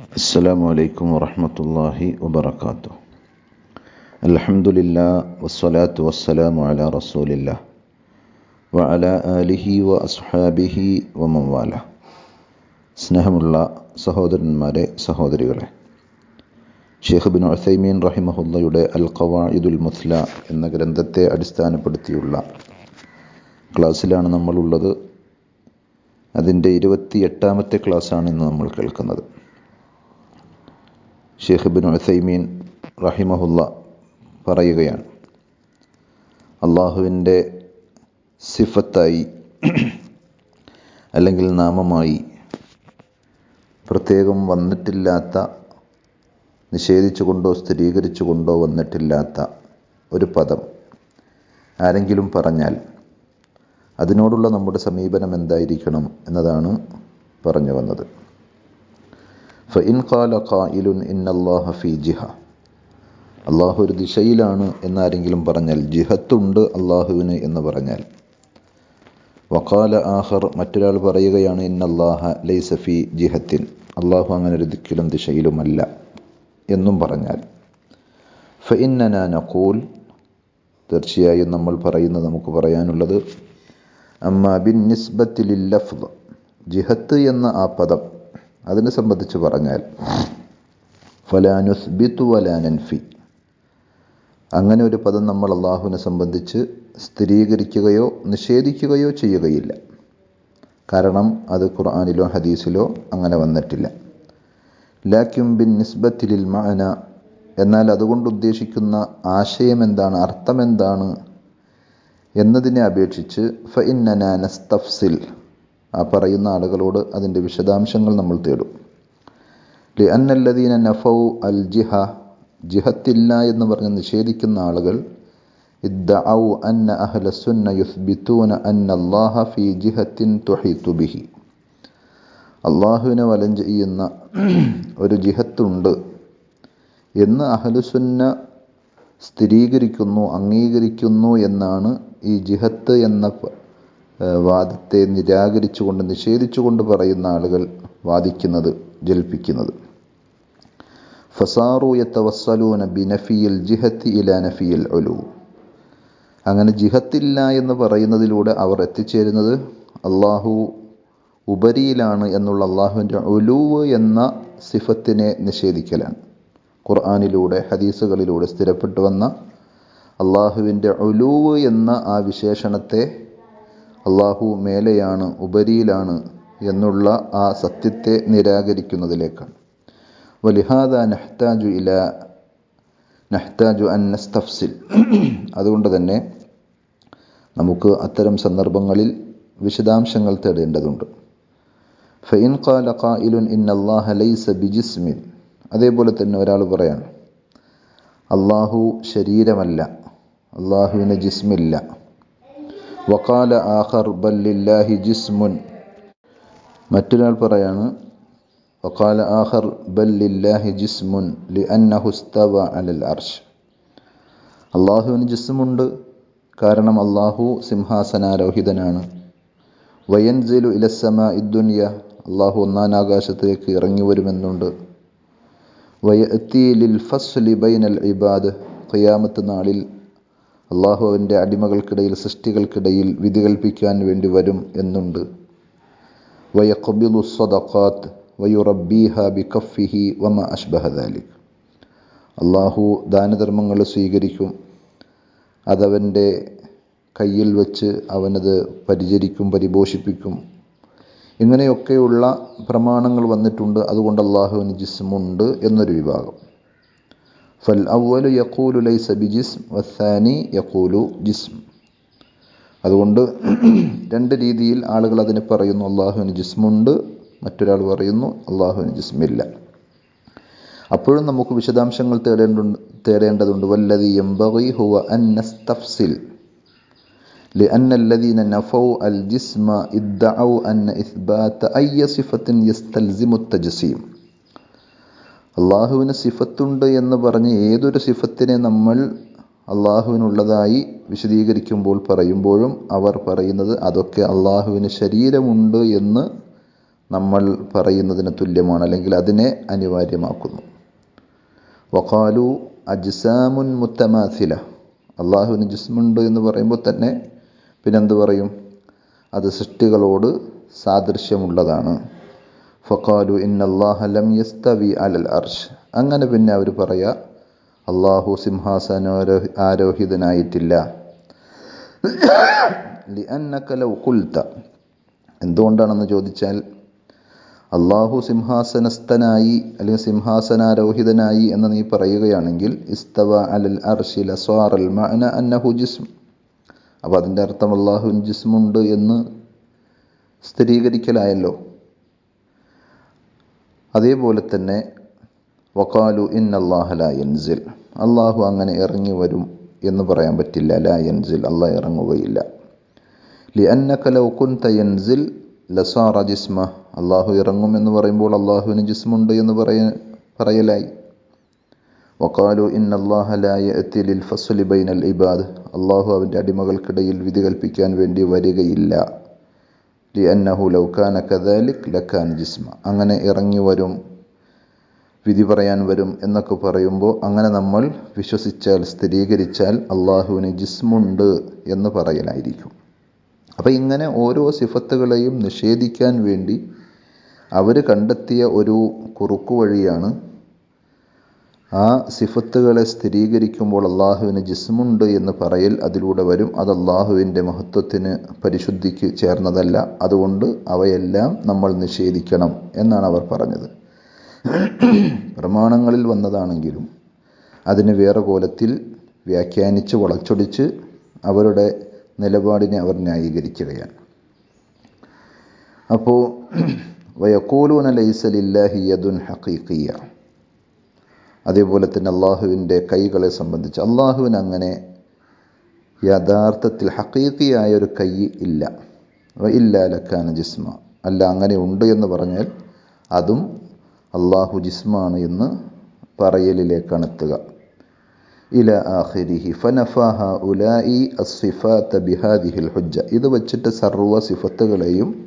السلام عليكم ورحمة الله وبركاته الحمد لله والصلاة والسلام على رسول الله وعلى آله وأصحابه ومن والاه സ്നേഹമുള്ള സഹോദരന്മാരെ സഹോദരികളെ ഷെയ്ഖ് ബിൻ ഉസൈമീൻ റഹിമഹുല്ലയുടെ അൽ ഖവായിദുൽ മുസ്ല എന്ന ഗ്രന്ഥത്തെ അടിസ്ഥാനപ്പെടുത്തിയുള്ള ക്ലാസ്സിലാണ് നമ്മളുള്ളത് അതിൻ്റെ ഇരുപത്തി എട്ടാമത്തെ ക്ലാസ്സാണ് ഇന്ന് നമ്മൾ കേൾക്കുന്നത് ഷെയ്ഖ് ബിൻ ഉസൈമീൻ റഹിമഹുല്ല പറയുകയാണ്. അള്ളാഹുവിന്റെ സിഫത്തായി അല്ലെങ്കിൽ നാമമായി പ്രത്യേകം വന്നിട്ടില്ലാത്ത നിഷേധിച്ചുകൊണ്ടോ സ്ഥിരീകരിച്ചുകൊണ്ടോ വന്നിട്ടില്ലാത്ത ഒരു പദം ആരെങ്കിലും പറഞ്ഞാൽ അതിനോടുള്ള നമ്മുടെ സമീപനം എന്തായിരിക്കണം എന്നതാണ് പറഞ്ഞു വന്നത്. ഖാല ഖായിലുൻ ജിഹ. അള്ളാഹു ഒരു ദിശയിലാണ് എന്നാരെങ്കിലും പറഞ്ഞാൽ ജിഹത്തുണ്ട് അള്ളാഹുവിന് എന്ന് പറഞ്ഞാൽ. വക്കാല ആഹർ മറ്റൊരാൾ പറയുകയാണ് ഇന്നല്ലാഹ ലൈസ സഫി ജിഹത്തിൻ. അള്ളാഹു അങ്ങനെ ഒരു ദിക്കിലും ദിശയിലുമല്ല എന്നും പറഞ്ഞാൽ. ഫഇന്നന നഖൂൽ തീർച്ചയായും നമ്മൾ പറയുന്നത് നമുക്ക് പറയാനുള്ളത് അമ്മ ബിൻ നിസ്ബത്തിലിൽ ജിഹത്ത് എന്ന ആ പദം അതിനെ സംബന്ധിച്ച് പറഞ്ഞാൽ ഫലാനുസ്ബിത്തു വലാനൻഫി അങ്ങനെ ഒരു പദം നമ്മൾ അള്ളാഹുവിനെ സംബന്ധിച്ച് സ്ഥിരീകരിക്കുകയോ നിഷേധിക്കുകയോ ചെയ്യുകയില്ല. കാരണം അത് ഖുർആാനിലോ ഹദീസിലോ അങ്ങനെ വന്നിട്ടില്ല. ലാക്യും ബിൻ നിസ്ബത്തിലിൽ മഅന എന്നാൽ അതുകൊണ്ട് ഉദ്ദേശിക്കുന്ന ആശയം എന്താണ് അർത്ഥം എന്താണ് എന്നതിനെ അപേക്ഷിച്ച് ഫ ഇന്നന നസ്തഫ്സിൽ ആ പറയുന്ന ആളുകളോട് അതിന്റെ വിശദാംശങ്ങൾ നമ്മൾ തേടും. ലി അന്നല്ലദീന നഫൗ അൽ ജിഹ ജിഹത്തില്ല എന്ന് പറഞ്ഞ് നിഷേധിക്കുന്ന ആളുകൾ ഇദ്ദഔ അന്ന അഹ്ല യുസ്ബിത്തൂന അന്ന ഫീ ജിഹത്തിൻ തുഹീതു ബിഹി. അള്ളാഹുവിനെ വലം ചെയ്യുന്ന ഒരു ജിഹത്തുണ്ട് എന്ന് അഹലുസുന്ന സ്ഥിരീകരിക്കുന്നു അംഗീകരിക്കുന്നു എന്നാണ് ഈ ജിഹത്ത് എന്ന വാദത്തെ നിരാകരിച്ചുകൊണ്ട് നിഷേധിച്ചുകൊണ്ട് പറയുന്ന ആളുകൾ വാദിക്കുന്നത് ജൽപ്പിക്കുന്നത്. ഫസാറു യത്തവസ്സലൂന ബിനഫിയിൽ ജിഹത്തി ഇല നഫിയിൽ ഒലു അങ്ങനെ ജിഹത്തില്ല എന്ന് പറയുന്നതിലൂടെ അവർ എത്തിച്ചേരുന്നത് അള്ളാഹു ഉപരിയിലാണ് എന്നുള്ള അള്ളാഹുവിന്റെ ഒലുവ് എന്ന സിഫത്തിനെ നിഷേധിക്കലാണ്. ഖുർആാനിലൂടെ ഹദീസുകളിലൂടെ സ്ഥിരപ്പെട്ടു വന്ന അള്ളാഹുവിന്റെ ഒലൂവ് എന്ന ആ വിശേഷണത്തെ അള്ളാഹു മേലെയാണ് ഉപരിയിലാണ് എന്നുള്ള ആ സത്യത്തെ നിരാകരിക്കുന്നതിലേക്കാണ് വലിഹാദ നഹ്താജു ഇല നഹ്താജു അൻ നസ്തഫ്സിൽ. അതുകൊണ്ട് തന്നെ നമുക്ക് അത്തരം സന്ദർഭങ്ങളിൽ വിശദാംശങ്ങൾ തേടേണ്ടതുണ്ട്. ഫൈൻ ഖാല ഖായിലുൻ ഇൻ അള്ളാഹ ലൈസ ബിജിസ്മിൻ. അതേപോലെ തന്നെ ഒരാൾ പറയാണ് അള്ളാഹു ശരീരമല്ല അള്ളാഹുവിന് ജിസ്മില്ല വക്കാല ആഹർ ബല്ലില്ലാഹി ജിസ്മുൻ. മറ്റൊരാൾ പറയാണ് വക്കാല ആഹർ ബല്ലില്ലാഹി ജിസ്മുൻ ലി അന്നഹുസ്തവ അലൽ അർഷ് അള്ളാഹുവിന് ജിസ്മുണ്ട് കാരണം അള്ളാഹു സിംഹാസനാരോഹിതനാണ്. വയൻസിലു ഇലസമ ഇദ്ദുനിയ അള്ളാഹു ഒന്നാം ആകാശത്തേക്ക് ഇറങ്ങി വരുമെന്നുണ്ട് വയത്തി ലിൽ ഫസ്ലി ബൈനൽ ഇബാദ് ഖിയാമത്ത് നാളിൽ അള്ളാഹു അവന്റെ അടിമകൾക്കിടയിൽ സൃഷ്ടികൾക്കിടയിൽ വിധി കൽപ്പിക്കാൻ വേണ്ടി വരും എന്നുണ്ട്. വയഖബിലു സദഖാത്ത് കഫിഹി വമ അഷ്ബഹദാലി അള്ളാഹു ദാനധർമ്മങ്ങൾ സ്വീകരിക്കും. അതവന്റെ കയ്യിൽ വച്ച് അവനത് പരിചരിക്കും പരിപോഷിപ്പിക്കും. ഇങ്ങനെയൊക്കെയുള്ള പ്രമാണങ്ങൾ വന്നിട്ടുണ്ട്. അതുകൊണ്ട് അള്ളാഹുവിന് ജിസ്മുണ്ട് എന്നൊരു വിഭാഗം. ഫൽ അവലു യക്കൂലു ലൈസ ബി ജിസ്ം വസാനി യക്കൂലു ജിസ്ം അതുകൊണ്ട് രണ്ട് രീതിയിൽ ആളുകൾ അതിന് പറയുന്നു അള്ളാഹുവിന് ജിസ്മുണ്ട് മറ്റൊരാൾ പറയുന്നു അള്ളാഹുവിന് ജിസ്മില്ല അപ്പോഴും നമുക്ക് വിശദാംശങ്ങൾ തേടേണ്ടുണ്ട് തേടേണ്ടതുണ്ട് വല്ലതി എംബി ഹുവ അൻ നസ്തഫ്സിൽ لأن الذين نفوا الجسم ادعوا أن إثبات أي صفة يستلزم التجسيم അള്ളാഹുവിന് സിഫത്തുണ്ട് എന്ന് പറഞ്ഞ് ഏതൊരു സിഫത്തിനെ നമ്മൾ അള്ളാഹുവിനുള്ളതായി വിശദീകരിക്കുമ്പോൾ പറയുമ്പോഴും അവർ പറയുന്നത് അതൊക്കെ അള്ളാഹുവിന് ശരീരമുണ്ട് എന്ന് നമ്മൾ പറയുന്നതിന് തുല്യമാണ് അല്ലെങ്കിൽ അതിനെ അനിവാര്യമാക്കുന്നു. വഖാലു അജ്സാമുൻ മുത്തമാസില. അള്ളാഹുവിന് ജിസ്മുണ്ട് എന്ന് പറയുമ്പോൾ തന്നെ പിന്നെന്ത് പറയും? അത് സൃഷ്ടികളോട് സാദൃശ്യമുള്ളതാണ്. ഫഖാലു ഇന്നല്ലാഹ ലം യസ്തവി അലൽ അർഷ് അങ്ങനെ പിന്നെ അവർ പറയുക അള്ളാഹു സിംഹാസനോ ആരോഹിതനായിട്ടില്ല. ലി ലൗ ഖുൽത. എന്തുകൊണ്ടാണെന്ന് ചോദിച്ചാൽ അള്ളാഹു സിംഹാസനസ്ഥനായി അല്ലെങ്കിൽ സിംഹാസനാരോഹിതനായി എന്ന് നീ പറയുകയാണെങ്കിൽ ഇസ്തവ അലൽ അർഷി ലസ്വാറൽ മഅന അന്നഹു ജിസ്ം അപ്പോൾ അതിന്റെ അർത്ഥം അള്ളാഹു ജിസ്മുണ്ട് എന്ന് സ്ഥിരീകരിക്കലായല്ലോ. അതേപോലെ തന്നെ വക്കാലു അള്ളാഹ ലാ അള്ളാഹു അങ്ങനെ ഇറങ്ങി വരും എന്ന് പറയാൻ പറ്റില്ല. ലാ യൻസിൽ. അള്ളാഹ് ഇറങ്ങുകയില്ല. ലി അന്ന ലൗ കുൻത യൻസിൽ ലസാറ ജിസ്മ. അള്ളാഹു ഇറങ്ങും എന്ന് പറയുമ്പോൾ അള്ളാഹുവിന് ജിസ്മുണ്ട് എന്ന് പറയ പറയലായി. വക്കാലു ഇൻ അള്ളാഹലായ യഅതി ലിൽ ഫസ്ലി ബൈനൽ ഇബാദ്. അള്ളാഹു അവന്റെ അടിമകൾക്കിടയിൽ വിധി കൽപ്പിക്കാൻ വേണ്ടി വരികയില്ല. ലി അന്നഹു ലൗ കാന കദാലിക് ലക്കാൻ ജിസ്മ. അങ്ങനെ ഇറങ്ങി വരും വിധി പറയാൻ വരും എന്നൊക്കെ പറയുമ്പോൾ അങ്ങനെ നമ്മൾ വിശ്വസിച്ചാൽ സ്ഥിരീകരിച്ചാൽ അള്ളാഹുവിന് ജിസ്മുണ്ട് എന്ന് പറയലായിരിക്കും. അപ്പോൾ ഇങ്ങനെ ഓരോ സിഫത്തുകളെയും നിഷേധിക്കാൻ വേണ്ടി അവർ കണ്ടെത്തിയ ഒരു കുറുക്കു വഴിയാണ് ആ സിഫത്തുകളെ സ്ഥിരീകരിക്കുമ്പോൾ അള്ളാഹുവിന് ജിസ്മുണ്ട് എന്ന് പറയൽ അതിലൂടെ വരും. അത് അള്ളാഹുവിന്റെ മഹത്വത്തിന് പരിശുദ്ധിക്ക് ചേർന്നതല്ല. അതുകൊണ്ട് അവയെല്ലാം നമ്മൾ നിഷേധിക്കണം എന്നാണ് അവർ പറഞ്ഞത്. പ്രമാണങ്ങളിൽ വന്നതാണെങ്കിലും അതിന് വേറെ കോലത്തിൽ വ്യാഖ്യാനിച്ച് വളച്ചൊടിച്ച് അവരുടെ നിലപാടിനെ അവർ ന്യായീകരിക്കുകയാണ്. അപ്പോൾ വയക്കൂലൂന ലൈസലില്ലാഹി യദുൻ ഹഖീഖിയ. അതേപോലെ തന്നെ അള്ളാഹുവിന്റെ കൈകളെ സംബന്ധിച്ച്. അള്ളാഹുവിന് അങ്ങനെ യഥാർത്ഥത്തിൽ ഹക്കീക്കിയായ ഒരു കൈ ഇല്ല. ഇല്ല ലക്കാന ജിസ്മ. അല്ല അങ്ങനെ ഉണ്ട് എന്ന് പറഞ്ഞാൽ അതും അള്ളാഹു ജിസ്മാണ് എന്ന് പറയലിലേക്കാണ് എത്തുക. ഇല ആഹിരിഹി ഫനഫാഹ ഉലായി അസിഫാത്ത ബിഹാദിഹിൽ ഹുജ്ജ. ഇത് വച്ചിട്ട് സർവ സിഫത്തുകളെയും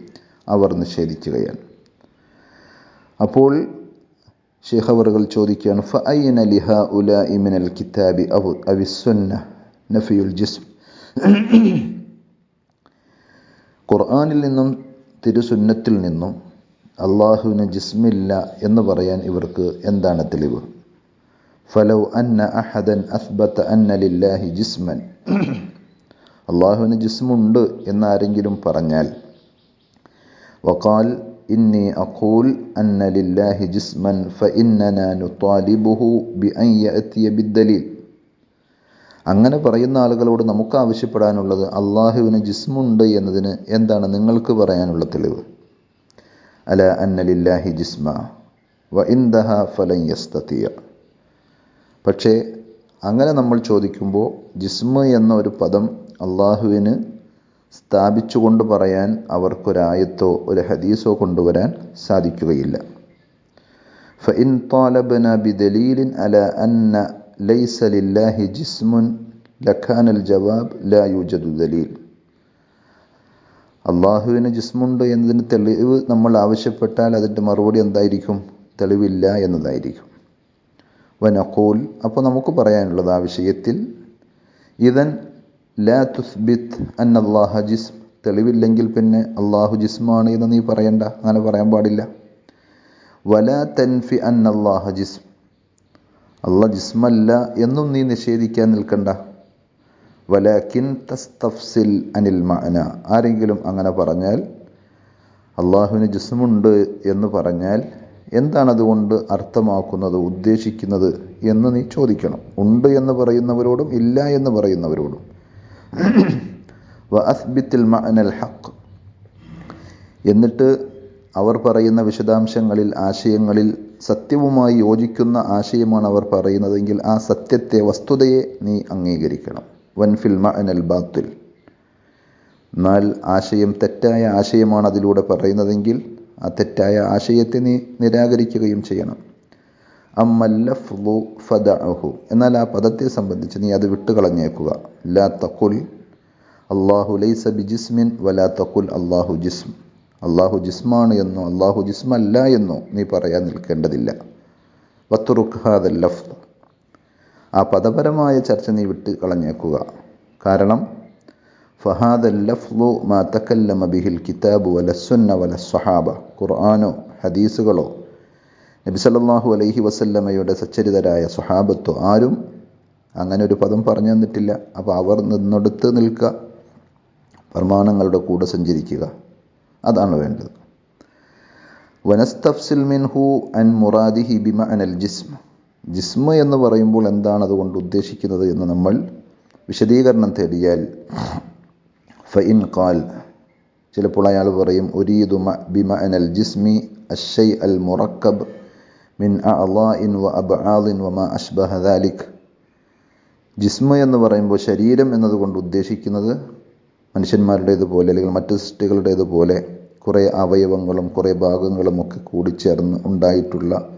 അവർ നിഷേധിക്കുകയാണ്. അപ്പോൾ ഷെയ്ഖ് അവറുകൾ ചോദിക്കുകയാണ് ഫഅയ്ന ലിഹ ഉല ഇമിനൽ കിതാബി അവ അവിസ്വന്ന നഫിയുൽ ജിസ്ം ഖുർആാനിൽ നിന്നും തിരുസുന്നത്തിൽ നിന്നും അള്ളാഹുവിന് ജിസ്മില്ല എന്ന് പറയാൻ ഇവർക്ക് എന്താണ് തെളിവ്? ഫലൗ അന്ന അഹദൻ അസ്ബത്ത് അന്ന ലില്ലാഹി ജിസ്മൻ. അള്ളാഹുവിന് ജിസ്മുണ്ട് എന്നാരെങ്കിലും പറഞ്ഞാൽ വഖാൽ ഇന്നി അഖൂൽ അന്ന ലില്ലാഹി ജിസ്മൻ ഫഇന്നനാ نطالبه ബിഅൻ يأتي ബിദ്ദലീൽ അങ്ങനെ പറയുന്ന ആളുകളോട് നമുക്ക് ആവശ്യപ്പെടാനുള്ളത് അള്ളാഹുവിന് ജിസ്മുണ്ട് എന്നതിന് എന്താണ് നിങ്ങൾക്ക് പറയാനുള്ള തെളിവ്? അല അന്നലില്ലാഹി ജിസ്മ വ ഇന്ദഹ യസ്തത്തിയ പക്ഷേ അങ്ങനെ നമ്മൾ ചോദിക്കുമ്പോൾ ജിസ്മ എന്ന ഒരു പദം അള്ളാഹുവിന് സ്ഥാപിച്ചുകൊണ്ട് പറയാൻ അവർക്കൊരായത്തോ ഒരു ഹദീസോ കൊണ്ടുവരാൻ സാധിക്കുകയില്ല ഫഇൻ طالبنا بدليل على أن ليس لله جسم لكان الجواب لا يوجد دليل അള്ളാഹുവിന് ജിസ്മുണ്ട് എന്നതിന് തെളിവ് നമ്മൾ ആവശ്യപ്പെട്ടാൽ അതിൻ്റെ മറുപടി എന്തായിരിക്കും തെളിവില്ല എന്നതായിരിക്കും വനഖൂൽ അപ്പോൾ നമുക്ക് പറയാനുള്ളത് ആ വിഷയത്തിൽ ഇതൻ ലാ തുസ്ബിത് അൻ അള്ളാഹ ജിസ്ം തെളിവില്ലെങ്കിൽ പിന്നെ അള്ളാഹു ജിസ്മാണ് എന്ന് നീ പറയണ്ട. അങ്ങനെ പറയാൻ പാടില്ല. വലാ തൻഫി അൻ അള്ളാഹ ജിസ്ം അള്ളാഹ് ജിസ്മല്ല എന്നും നീ നിഷേധിക്കാൻ നിൽക്കണ്ട. വലാക്കിൻ തസ്തഫ്സിൽ അനിൽ മഅന. ആരെങ്കിലും അങ്ങനെ പറഞ്ഞാൽ അള്ളാഹുവിന് ജിസ്മുണ്ട് എന്ന് പറഞ്ഞാൽ എന്താണതുകൊണ്ട് അർത്ഥമാക്കുന്നത് ഉദ്ദേശിക്കുന്നത് എന്ന് നീ ചോദിക്കണം. ഉണ്ട് എന്ന് പറയുന്നവരോടും ഇല്ല എന്ന് പറയുന്നവരോടും. മഅനൽ എന്നിട്ട് അവർ പറയുന്ന വിശദാംശങ്ങളിൽ ആശയങ്ങളിൽ സത്യവുമായി യോജിക്കുന്ന ആശയമാണ് അവർ പറയുന്നതെങ്കിൽ ആ സത്യത്തെ വസ്തുതയെ നീ അംഗീകരിക്കണം. വൻഫിൽ മഅനൽ ബാത്തിൽ. എന്നാൽ ആശയം തെറ്റായ ആശയമാണ് അതിലൂടെ പറയുന്നതെങ്കിൽ ആ തെറ്റായ ആശയത്തെ നീ നിരാകരിക്കുകയും ചെയ്യണം. അമ്മല്ലഫ്ലു ഫദഅഹു. എന്നാൽ ആ പദത്തെ സംബന്ധിച്ച് നീ അത് വിട്ടുകളഞ്ഞേക്കുക. ലാ തഖുൽ അള്ളാഹു ലൈസ ബിജിസ്മിൻ വലാ തഖുൽ അള്ളാഹു ജിസ്ം അള്ളാഹു ജിസ്മാണ് എന്നോ അള്ളാഹു ജിസ്മല്ല എന്നോ നീ പറയാൻ നിൽക്കേണ്ടതില്ല. വത്തുറുഖ് ഹാദൽ ലഫ് ആ പദപരമായ ചർച്ച നീ വിട്ട് കളഞ്ഞേക്കുക കാരണം ഫഹാദൽ ലഫ്ലു മാ തക്കല്ലമ ബിഹിൽ കിതാബു വല സുന്ന വല സ്വഹാബ. ഖുർആാനോ ഹദീസുകളോ നബി സല്ലല്ലാഹു അലൈഹി വസല്ലമയുടെ സച്ചരിതരായ സ്വഹാബത്തു ആരും അങ്ങനെ ഒരു പദം പറഞ്ഞു തന്നിട്ടില്ല. അപ്പോൾ അവർ നിന്നൊടുത്ത് നിൽക്കുക പ്രമാണങ്ങളുടെ കൂടെ സഞ്ചരിക്കുക. അതാണ് വേണ്ടത്. വനസ്തഫ്സിൽ മിൻഹു അൻ മുറാദിഹി ബിമ അനൽ ജിസ്മ. ജിസ്മ എന്ന് പറയുമ്പോൾ എന്താണ് അതുകൊണ്ട് ഉദ്ദേശിക്കുന്നത് എന്ന് നമ്മൾ വിശദീകരണം തേടിയാൽ ഫഇൻ കാൽ ചിലപ്പോൾ അയാൾ പറയും ഒരീദു ബിമ അനൽ ജിസ്മി അഷൈ അൽ മുറക്കബ്. മിൻ അലാഇൻ വ അബ്ആലിൻ വ മാ അഷ്ബഹ ദാലിക്. ജിസ്മ എന്ന് പറയുമ്പോൾ ശരീരം എന്നതുകൊണ്ട് ഉദ്ദേശിക്കുന്നത് മനുഷ്യന്മാരുടേതുപോലെ അല്ലെങ്കിൽ മറ്റു സൃഷ്ടികളുടേതുപോലെ കുറേ അവയവങ്ങളും കുറേ ഭാഗങ്ങളും ഒക്കെ കൂടിച്ചേർന്ന് ഉണ്ടായിട്ടുള്ള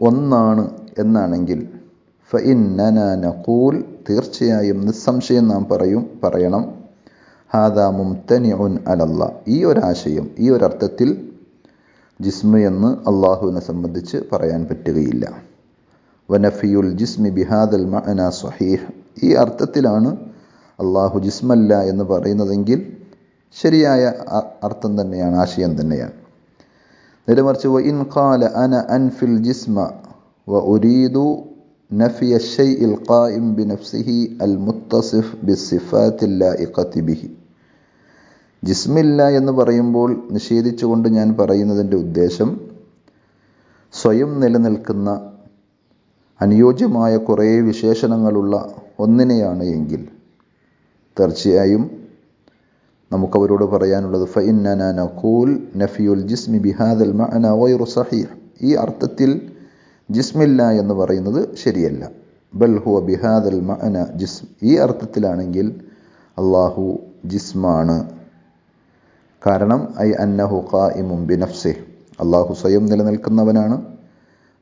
ഒന്നാണ് എന്നാണെങ്കിൽ ഫ ഇൻ നഖൂൽ തീർച്ചയായും നിസ്സംശയം നാം പറയും പറയണം. ഹാദാ മുംതനി ഉൻ അലല്ല. ഈ ഒരാശയം ഈ ഒരർത്ഥത്തിൽ ജിസ്മ എന്ന് അള്ളാഹുവിനെ സംബന്ധിച്ച് പറയാൻ പറ്റുകയില്ല. വനഫിയുൽ ജിസ്മി ബിഹാദൽ മഅന സഹീഹ് ഈ അർത്ഥത്തിലാണ് അള്ളാഹു ജിസ്മല്ല എന്ന് പറയുന്നതെങ്കിൽ ശരിയായ അർത്ഥം തന്നെയാണ് ആശയം തന്നെയാണ്. നിലമറിച്ച് വ ഇൻ ഖാല അന അൻഫിൽ ജിസ്മ വ ഉരീദു നഫിയ ഷൈഇൽ ഖായിം ബിനഫ്സിഹി അൽ മുത്തസിഫ് ബിസിഫാത്തിൽ ഇഖത്തി ബിഹി. ജിസ്മില്ല എന്ന് പറയുമ്പോൾ നിഷേധിച്ചുകൊണ്ട് ഞാൻ പറയുന്നതിന്റെ ഉദ്ദേശം സ്വയം നിലനിൽക്കുന്ന അനുയോജ്യമായ കുറേ വിശേഷണങ്ങളുള്ള ഒന്നിനെയാണ് എങ്കിൽ തീർച്ചയായും നമുക്കവരോട് പറയാനുള്ളത് ഫൈൻ നഖൂൽ നഫിയുൽ ജിസ്മി ബിഹാദൽ മഅന സഹീഹ് ഈ അർത്ഥത്തിൽ ജിസ്മില്ല എന്ന് പറയുന്നത് ശരിയല്ല. ബൽ ഹുവ ബിഹാദൽ മഅന ജിസ്ം ഈ അർത്ഥത്തിലാണെങ്കിൽ അള്ളാഹു ജിസ്മാണ്. കാരണം ഐ അന്നഹു ഖായിമും ബിനഫ്സി അള്ളാഹു സ്വയം നിലനിൽക്കുന്നവനാണ്.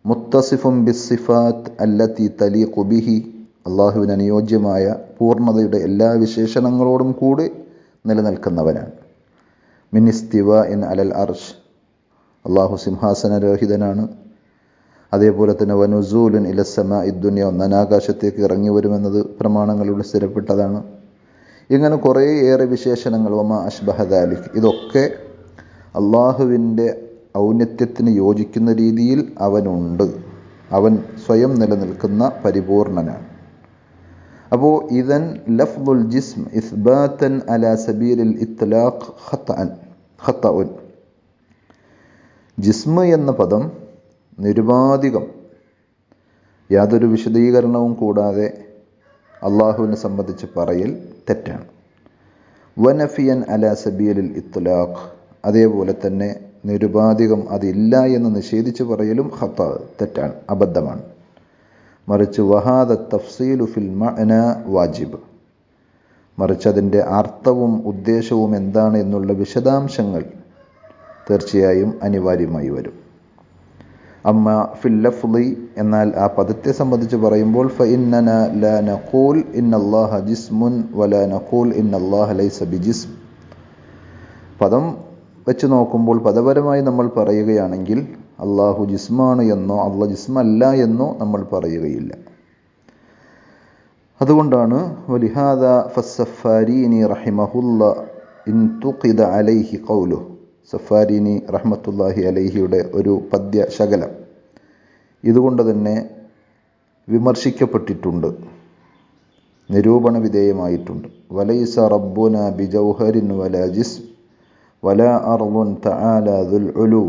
മുത്തസിഫും ബിസിഫാത്ത് അല്ലത്തി തലീഖു കുബിഹി അള്ളാഹുവിന് അനുയോജ്യമായ പൂർണതയുടെ എല്ലാ വിശേഷണങ്ങളോടും കൂടി നിലനിൽക്കുന്നവനാണ്. മിനിസ്തിവ ഇൻ അലൽ അർഷ് അള്ളാഹു സിംഹാസനരോഹിതനാണ്. അതേപോലെ തന്നെ വനുസൂലുൻ ഇലസമ ഇദ്ദുന്യ ഒന്നനാകാശത്തേക്ക് ഇറങ്ങി വരുമെന്നത് പ്രമാണങ്ങളിലൂടെ സ്ഥിരപ്പെട്ടതാണ്. ഇങ്ങനെ കുറേയേറെ വിശേഷണങ്ങൾ വമ അഷ്ബഹദാലിക് ഇതൊക്കെ അള്ളാഹുവിന്റെ ഔന്നത്യത്തിന് യോജിക്കുന്ന രീതിയിൽ അവനുണ്ട്. അവൻ സ്വയം നിലനിൽക്കുന്ന പരിപൂർണനാണ്. അപ്പോൾ ഇതൻ ലഫ്ദുൽ ജിസ്ം ഇസ്ബാത്തൻ അല സബീരിൽ ഇത്ലാഖ് ഖത്തഅൻ ഖത്തഉൻ. ജിസ്മ എന്ന പദം നിരുപാധികം യാതൊരു വിശദീകരണവും കൂടാതെ അള്ളാഹുവിനെ സംബന്ധിച്ച് പറയൽ തെറ്റാണ്. വനഫിയൻ അല സബീലിൽ ഇത്ലാഖ്. അതേപോലെ തന്നെ നിരുപാധികം അതില്ല എന്ന് നിഷേധിച്ച് പറയലും ഹത്ത തെറ്റാണ് അബദ്ധമാണ്. മറിച്ച് വഹാദ തഫ്സീലു ഫിൽ മഅന വാജിബ്. മറിച്ച് അതിന്റെ അർത്ഥവും ഉദ്ദേശവും എന്താണ് എന്നുള്ള വിശദാംശങ്ങൾ തീർച്ചയായും അനിവാര്യമായി വരും. അമ്മ ഫിൽ ലഫ്ലി എന്നാൽ ആ പദത്തെ സംബന്ധിച്ച് പറയുമ്പോൾ ഫ ഇന്നന ല ഇന്നല്ലാഹ ജിസ്മുൻ വല നഖൂൽ ഇന്നല്ലാഹ ലൈസ ബിജിസ്ം പദം വെച്ച് നോക്കുമ്പോൾ പദപരമായി നമ്മൾ പറയുകയാണെങ്കിൽ അള്ളാഹു ജിസ്മാണ് എന്നോ അള്ളാഹ് ജിസ്മല്ല എന്നോ നമ്മൾ പറയുകയില്ല. അതുകൊണ്ടാണ് വലിഹാദ ഫസ്സഫാരീനി റഹിമഹുല്ല ഇൻ തുഖിദ അലൈഹി കൗലു സഫാരിനി റഹ്മത്തുല്ലാഹി അലൈഹിയുടെ ഒരു പദ്യ ശകലം ഇതുകൊണ്ട് തന്നെ വിമർശിക്കപ്പെട്ടിട്ടുണ്ട്. നിരൂപണ വിധേയമായിട്ടുണ്ട്. വലൈസ റബ്ബുന ബിജൗഹരിൻ വല ജിസ് വല അർളുൻ തആല ദുൽ ഉലു.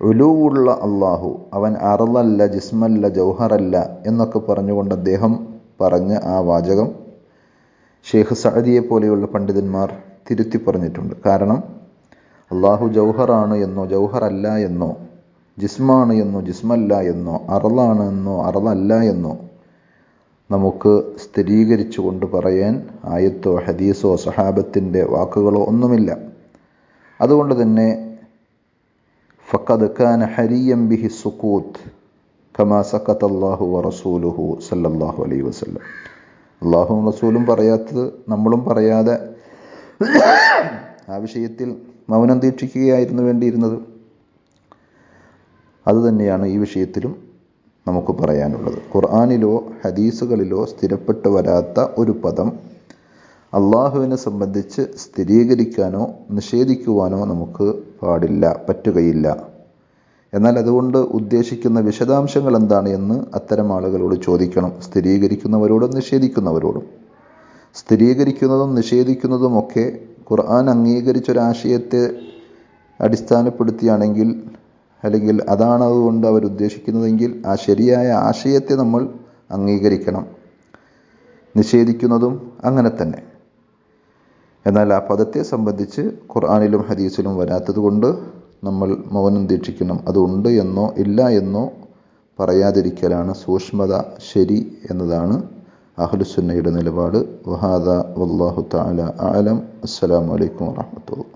ഉലുവുള്ള അള്ളാഹു അവൻ അറലല്ല ജിസ്മല്ല ജൗഹറല്ല എന്നൊക്കെ പറഞ്ഞുകൊണ്ട് അദ്ദേഹം പറഞ്ഞ ആ വാചകം ഷെയ്ഖ് സഅദിയെ പോലെയുള്ള പണ്ഡിതന്മാർ തിരുത്തി പറഞ്ഞിട്ടുണ്ട്. കാരണം അള്ളാഹു ജൗഹറാണ് എന്നോ ജൗഹറല്ല എന്നോ ജിസ്മാണ് എന്നോ ജിസ്മല്ല എന്നോ അറളാണ് എന്നോ അറളല്ല എന്നോ നമുക്ക് സ്ഥിരീകരിച്ചു കൊണ്ട് പറയാൻ ആയത്തോ ഹദീസോ സഹാബത്തിന്റെ വാക്കുകളോ ഒന്നുമില്ല. അതുകൊണ്ട് തന്നെ ഫക്കത് ഖാൻ ഹരിയം ബിഹി സുക്കൂത്ത് കമാ സക്കത്ത് അള്ളാഹു വറസൂലുഹു സല്ലാഹു അലൈ വസ്ലം അള്ളാഹുവും റസൂലും പറയാത്തത് നമ്മളും പറയാതെ ആ വിഷയത്തിൽ മൗനം ദീക്ഷിക്കുകയായിരുന്നു വേണ്ടിയിരുന്നത്. അതുതന്നെയാണ് ഈ വിഷയത്തിലും നമുക്ക് പറയാനുള്ളത്. ഖുർആാനിലോ ഹദീസുകളിലോ സ്ഥിരപ്പെട്ടു വരാത്ത ഒരു പദം അള്ളാഹുവിനെ സംബന്ധിച്ച് സ്ഥിരീകരിക്കാനോ നിഷേധിക്കുവാനോ നമുക്ക് പാടില്ല പറ്റുകയില്ല. എന്നാൽ അതുകൊണ്ട് ഉദ്ദേശിക്കുന്ന വിശദാംശങ്ങൾ എന്താണ് എന്ന് അത്തരം ആളുകളോട് ചോദിക്കണം. സ്ഥിരീകരിക്കുന്നവരോടും നിഷേധിക്കുന്നവരോടും. സ്ഥിരീകരിക്കുന്നതും നിഷേധിക്കുന്നതുമൊക്കെ ഖുർആൻ അംഗീകരിച്ചൊരാശയത്തെ അടിസ്ഥാനപ്പെടുത്തിയാണെങ്കിൽ അല്ലെങ്കിൽ അതാണ് അതുകൊണ്ട് അവരുദ്ദേശിക്കുന്നതെങ്കിൽ ആ ശരിയായ ആശയത്തെ നമ്മൾ അംഗീകരിക്കണം. നിഷേധിക്കുന്നതും അങ്ങനെ തന്നെ. എന്നാൽ ആ പദത്തെ സംബന്ധിച്ച് ഖുർആാനിലും ഹദീസിലും വരാത്തതുകൊണ്ട് നമ്മൾ മൗനം ദീക്ഷിക്കണം. അതുണ്ട് എന്നോ ഇല്ല എന്നോ പറയാതിരിക്കലാണ് സൂക്ഷ്മത ശരി എന്നതാണ് അഹ്ലുസുന്നയുടെ നിലപാട്. വഹാദ വല്ലാഹു തആല ആലം അസ്സലാമു അലൈക്കും വറഹ്മത്തുള്ളാഹി.